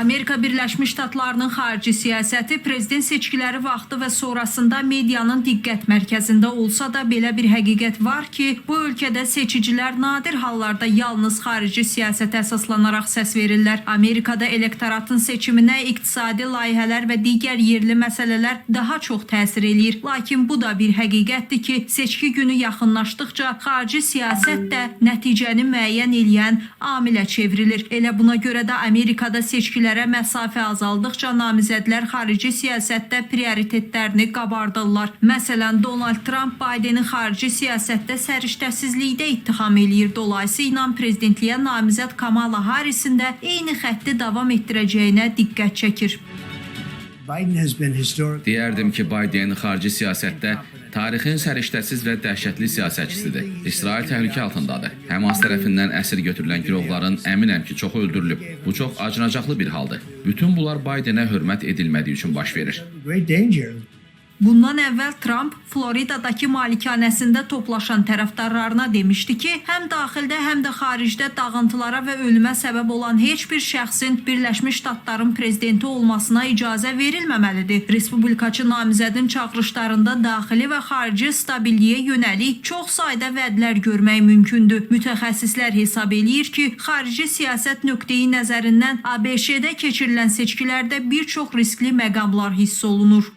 Amerika Birləşmiş Ştatlarının xarici siyasəti prezident seçkiləri vaxtı və sonrasında medianın diqqət mərkəzində olsa da belə bir həqiqət var ki, bu ölkədə seçicilər nadir hallarda yalnız xarici siyasətə əsaslanaraq səs verirlər. Amerikada elektoratın seçiminə iqtisadi layihələr və digər yerli məsələlər daha çox təsir eləyir. Lakin bu da bir həqiqətdir ki, seçki günü yaxınlaşdıqca xarici siyasət də nəticəni müəyyən eləyən amilə çevrilir. Elə buna görə də Amerikada seçkilərə məsafə azaldıqca namizədlər xarici siyasətdə prioritetlərini qabardırlar. Məsələn, Donald Trump Bidenin xarici siyasətdə səriştəsizlikdə ittiham eləyir. Dolayısıyla prezidentliyə namizəd Kamala Harrisin də eyni xətti davam etdirəcəyinə diqqət çəkir. Deyərdim ki, Biden xarici siyasətdə tarixin səriştəsiz və dəhşətli siyasətçisidir. İsrail təhlükə altındadır. Həmas tərəfindən əsir götürülən girovların əminəm ki, çoxu öldürülüb. Bu çox acınacaqlı bir haldır. Bütün bunlar Bidenə hörmət edilmədiyi üçün baş verir. Bundan əvvəl Trump Floridadakı malikanəsində toplaşan tərəfdarlarına demişdi ki, həm daxildə, həm də xaricdə dağıntılara və ölümə səbəb olan heç bir şəxsin Birləşmiş Ştatların prezidenti olmasına icazə verilməməlidir. Respublikaçı namizədin çağırışlarında daxili və xarici stabilliyə yönəlik çox sayda vədlər görmək mümkündür. Mütəxəssislər hesab eləyir ki, xarici siyasət nöqteyi nəzərindən ABŞ-də keçirilən seçkilərdə bir çox riskli məqamlar hiss olunur.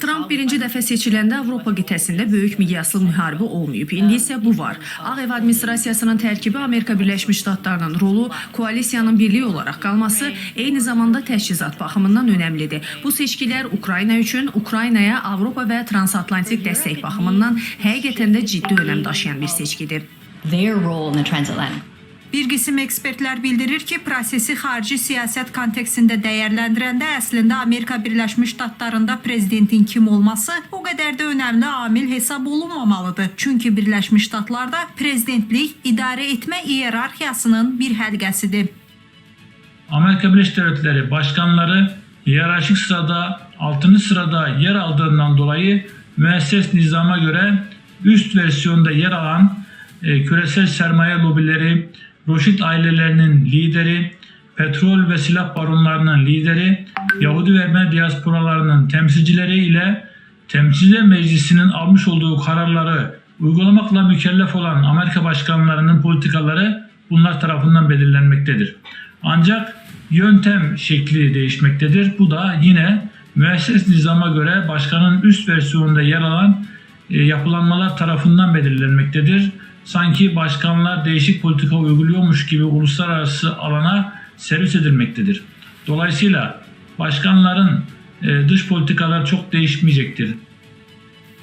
Trump birinci dəfə seçiləndə Avropa qitəsində böyük miqyaslı müharibə olmayıb. İndi isə bu var. Ağ Ev administrasiyasının tərkibi Amerika Birləşmiş Ştatlarının rolu koalisiyanın birliyi olaraq qalması eyni zamanda təchizat baxımından önəmlidir. Bu seçkilər Ukrayna üçün Ukraynaya Avropa və transatlantik dəstək baxımından həqiqətən də ciddi önəm daşıyan bir seçkidir. their role in the transatlantic Bir qism ekspertlər bildirir ki, prosesi xarici siyasət kontekstində dəyərləndirəndə əslində Amerika Birləşmiş Ştatlarında prezidentin kim olması o qədər də önəmli amil hesab olunmamalıdır. Çünki Birləşmiş Ştatlarda prezidentlik idarə etmə iyerarxiyasının bir həlqəsidir. Amerika Birleşik Devletleri başkanları hiyerarşik sırada 6. sırada yer aldığından dolayı müesses nizama göre üst versiyonda yer alan e, küresel sermaye lobileri, Roşit ailelerinin lideri, petrol ve silah baronlarının lideri, Yahudi ve Ermeni diasporalarının temsilcileri ile Temsilciler Meclisi'nin almış olduğu kararları uygulamakla mükellef olan Amerika başkanlarının politikaları bunlar tarafından belirlenmektedir. Ancak yöntem şekli değişmektedir. Bu da yine müesses nizama göre başkanın üst versiyonunda yer alan e, yapılanmalar tarafından belirlenmektedir. Sanki başkanlar değişik politika uyguluyormuş gibi uluslararası alana servis edilmektedir. Dolayısıyla başkanların e, dış politikalar çok değişmeyecektir.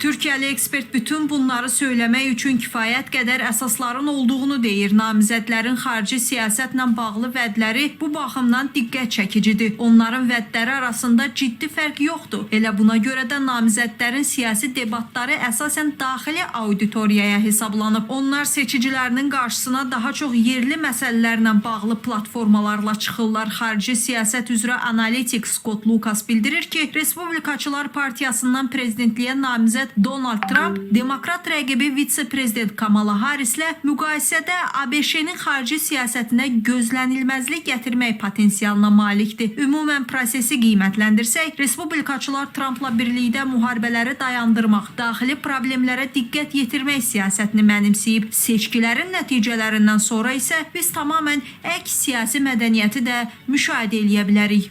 Türkiyəli ekspert bütün bunları söyləmək üçün kifayət qədər əsasların olduğunu deyir. Namizədlərin xarici siyasətlə bağlı vədləri bu baxımdan diqqət çəkicidir. Onların vədləri arasında ciddi fərq yoxdur. Elə buna görə də namizədlərin siyasi debatları əsasən daxili auditoriyaya hesablanıb. Onlar seçicilərinin qarşısına daha çox yerli məsələlərlə bağlı platformalarla çıxırlar. Xarici siyasət üzrə analitik Scott Lucas bildirir ki, Respublikaçılar Partiyasından prezidentliyə namizəd Donald Trump demokrat rəqibi vitse-prezident Kamala Harrislə müqayisədə ABŞ-nin xarici siyasətinə gözlənilməzlik gətirmək potensialına malikdir. Ümumən prosesi qiymətləndirsək, respublikaçılar Trumpla birlikdə müharibələri dayandırmaq, daxili problemlərə diqqət yetirmək siyasətini mənimsəyib. Seçkilərin nəticələrindən sonra isə biz tamamilə əks siyasi mədəniyyəti də müşahidə eləyə bilərik.